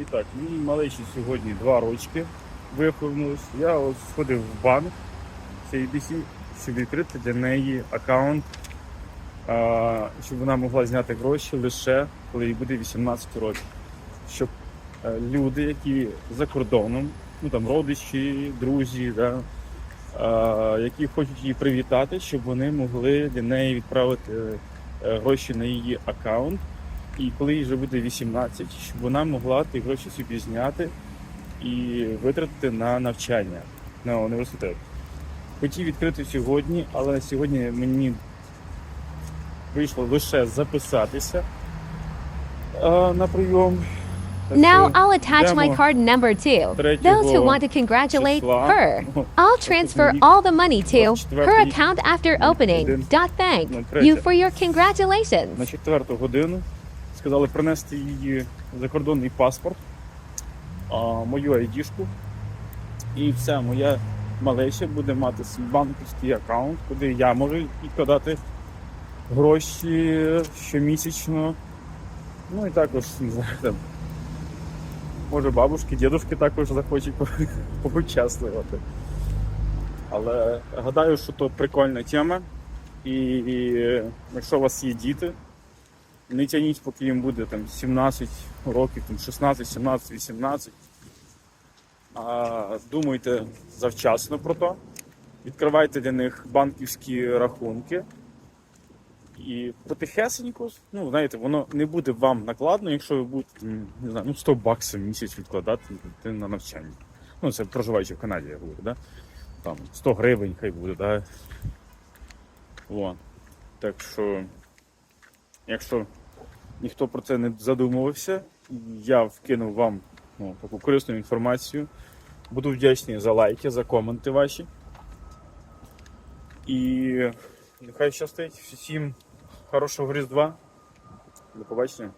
І так, мій малечі сьогодні два рочки виповнилось. Я от сходив в банк CBC, щоб відкрити для неї аккаунт, щоб вона могла зняти гроші лише коли їй буде 18 років. Щоб е, люди, які за кордоном, ну там родичі, друзі, да, які хочуть її привітати, щоб вони могли для неї відправити е, гроші на її аккаунт. І коли їй вже буде 18, щоб вона могла ті гроші собі зняти і витратити на навчання на університет. Хотів відкрити сьогодні, але сьогодні мені вийшло лише записатися е, на прийом. Now I'll attach my card number too. Those who want to congratulate her. I'll transfer all the money to her account after opening. Dot thank Ну, you for your congratulations. на четверту годину. Сказали принести її закордонний паспорт, мою айдішку. І все, моя малеча буде мати свій банківський аккаунт, куди я можу відкладати гроші щомісячно. Ну і також там, може бабушки, дідушки також захочуть по- поучаствувати. Але гадаю, що то прикольна тема. І, і якщо у вас є діти, не тяніть, поки їм буде там 17 років, там 16, 17, 18. А, думайте завчасно про то. Відкривайте для них банківські рахунки. І потихесенько, ну, знаєте, воно не буде вам накладно, якщо ви будете не знаю, ну, 100 баксів в місяць відкладати на навчання. Ну, це проживаючи в Канаді, я говорю, да? Там 100 гривень хай буде, да? Вон. Так що, якщо ніхто про це не задумувався, я вкинув вам ну, таку корисну інформацію. Буду вдячний за лайки, за коменти ваші. І нехай щастить всім хорошого Різдва. До побачення.